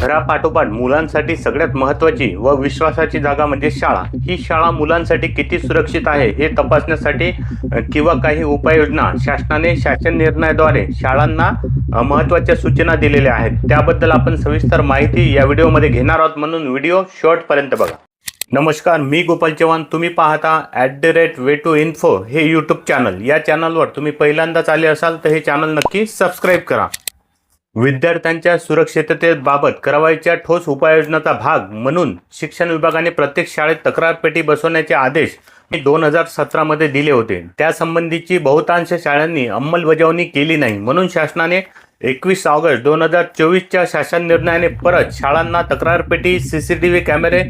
घरापाठोपाठ मुलांसाठी सगळ्यात महत्त्वाची व विश्वासाची जागा म्हणजे शाळा. ही शाळा मुलांसाठी किती सुरक्षित आहे हे तपासण्यासाठी किंवा काही उपाययोजना शासनाने शासन निर्णयाद्वारे शाळांना महत्त्वाच्या महत्त्वाच्या सूचना दिलेल्या आहेत. त्याबद्दल आपण सविस्तर माहिती या व्हिडिओमध्ये घेणार आहोत म्हणून व्हिडिओ शॉर्टपर्यंत बघा. नमस्कार मी गोपाल चव्हाण. तुम्ही पाहता at the rate way to info हे यूट्यूब चॅनल. या चॅनलवर तुम्ही पहिल्यांदाच आले असाल तर हे चॅनल नक्की सबस्क्राईब करा. विद्यार्थ्यांच्या सुरक्षिततेबाबत करावयाच्या ठोस उपाययोजनाचा भाग म्हणून शिक्षण विभागाने प्रत्येक शाळेत तक्रार पेटी बसवण्याचे आदेश दोन हजार सतरामध्ये दिले होते. त्यासंबंधीची बहुतांश शाळांनी अंमलबजावणी केली नाही म्हणून शासनाने एकवीस ऑगस्ट दोन हजार चोवीसच्या शासन निर्णयाने परत शाळांना तक्रारपेटी सीसीटीव्ही कॅमेरे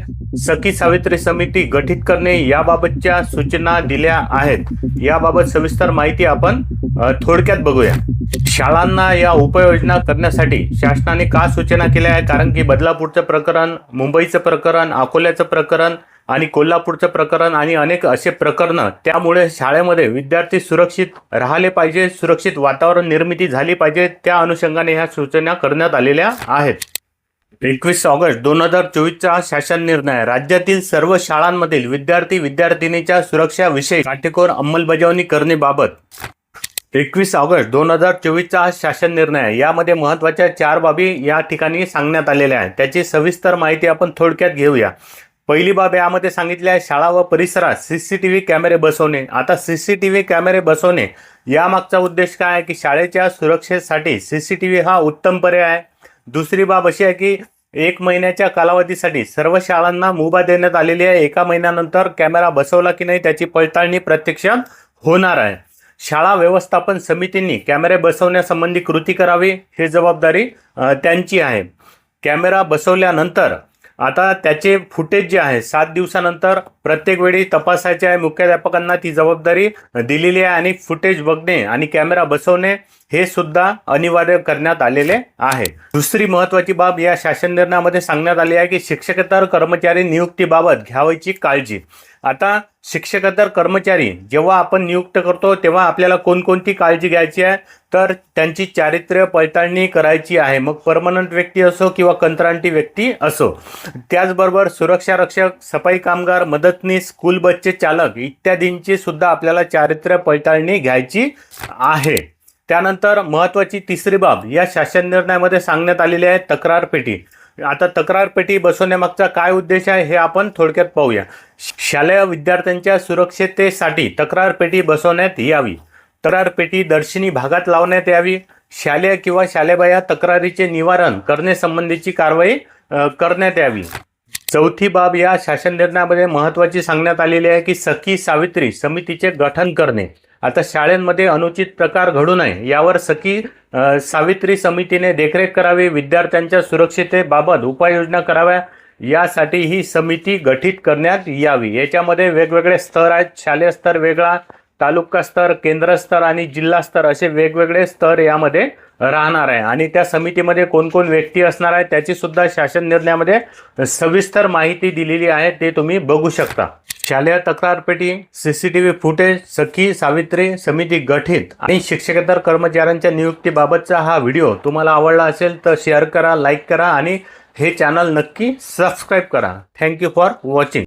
सखी सावित्री समिती गठीत करणे याबाबतच्या सूचना दिल्या आहेत. याबाबत सविस्तर माहिती आपण थोडक्यात बघूया. शाळांना या उपाययोजना करण्यासाठी शासनाने का सूचना केल्या आहे कारण की बदलापूरचं प्रकरण मुंबईचं प्रकरण अकोल्याचं प्रकरण आणि कोल्हापूरचं प्रकरण आणि अनेक असे प्रकरणं त्यामुळे शाळेमध्ये विद्यार्थी सुरक्षित राहिले पाहिजे सुरक्षित वातावरण निर्मिती झाली पाहिजे त्या अनुषंगाने ह्या सूचना करण्यात आलेल्या आहेत. एकवीस ऑगस्ट दोन हजार चोवीसचा शासन निर्णय. राज्यातील सर्व शाळांमधील विद्यार्थी विद्यार्थिनीच्या सुरक्षाविषयी काटेकोर अंमलबजावणी करण्याबाबत एकवीस ऑगस्ट दोन हजार चोवीसचा शासन निर्णय. यामध्ये महत्त्वाच्या चार बाबी या ठिकाणी सांगण्यात आलेल्या आहेत. त्याची सविस्तर माहिती आपण थोडक्यात घेऊया. पहिली बाब यामध्ये सांगितली आहे शाळा व परिसरात सी सी टी व्ही कॅमेरे बसवणे. आता सी सी टी व्ही कॅमेरे बसवणे यामागचा उद्देश काय आहे की शाळेच्या सुरक्षेसाठी सी सी टी व्ही हा उत्तम पर्याय आहे. दुसरी बाब अशी आहे की एक महिन्याच्या कालावधीसाठी सर्व शाळांना मुभा देण्यात आलेली आहे. एका महिन्यानंतर कॅमेरा बसवला की नाही त्याची पडताळणी प्रत्यक्ष होणार आहे. शाळा व्यवस्थापन समितींनी कॅमेरे बसवण्यासंबंधी कृती करावी हे जबाबदारी त्यांची आहे. कॅमेरा बसवल्यानंतर आता त्याचे फुटेज जे आहे सात दिवसानंतर प्रत्येक वेळी तपासायचे आहे. मुख्याध्यापकांना ती जबाबदारी दिलेली आहे आणि फुटेज बघणे आणि कॅमेरा बसवणे हे सुद्धा अनिवार्य करण्यात आलेले आहे. दुसरी महत्वाची बाब या शासन निर्णयामध्ये सांगण्यात आली आहे की शिक्षकेतर कर्मचारी नियुक्तीबाबत घ्यावयाची काळजी. आता शिक्षकेतर कर्मचारी जेव्हा आपण नियुक्त करतो तेव्हा आपल्याला कोणकोणती काळजी घ्यायची आहे? तर त्यांची चारित्र्य पडताळणी करायची आहे. मग परमनंट व्यक्ती असो किंवा कंत्राटी व्यक्ती असो. त्याचबरोबर सुरक्षा रक्षक सफाई कामगार मदतनीस स्कूल बसचे चालक इत्यादींची सुद्धा आपल्याला चारित्र्य पडताळणी घ्यायची आहे. त्यानंतर महत्त्वाची तिसरी बाब या शासन निर्णयामध्ये सांगण्यात आलेली आहे तक्रार पेटी. आता तक्रार पेटी बसवण्यामागचा काय उद्देश आहे हे आपण थोडक्यात पाहूया. शालेय विद्यार्थ्यांच्या सुरक्षिततेसाठी तक्रार पेटी बसवण्यात यावी. तक्रार पेटी दर्शनी भागात लावण्यात यावी. शालेय किंवा शालेबाया तक्रारीचे निवारण करण्यासंबंधीची कारवाई करण्यात यावी. चौथी बाब या शासन निर्णयामध्ये महत्त्वाची सांगण्यात आलेली आहे की सखी सावित्री समितीचे गठन करणे. आता शाळेंमध्ये अनुचित प्रकार घडू नये यावर सखी सावित्री समितीने देखरेख करावी विद्यार्थ्यांच्या सुरक्षिततेबाबत उपाययोजना कराव्या यासाठी ही समिती गठीत करण्यात यावी. याच्यामध्ये वेगवेगळे स्तर आहेत शालेय स्तर वेगळा तालुका स्तर केंद्र स्तर आणि जिल्हा स्तर असे वेगवेगळे स्तर यामध्ये राहणार आहे. आणि त्या समितीमध्ये कोणकोण व्यक्ती असणार आहे त्याची सुद्धा शासन निर्णयामध्ये सविस्तर माहिती दिलेली आहे ते तुम्ही बघू शकता. शालेय तक्रार पेटी सीसीटीव्ही फुटेज सखी सावित्री समिती गठीत आणि शिक्षकेतर कर्मचाऱ्यांच्या नियुक्तीबाबतचा हा व्हिडिओ तुम्हाला आवडला असेल तर शेअर करा लाईक करा आणि हे चॅनल नक्की सबस्क्राईब करा. Thank you for watching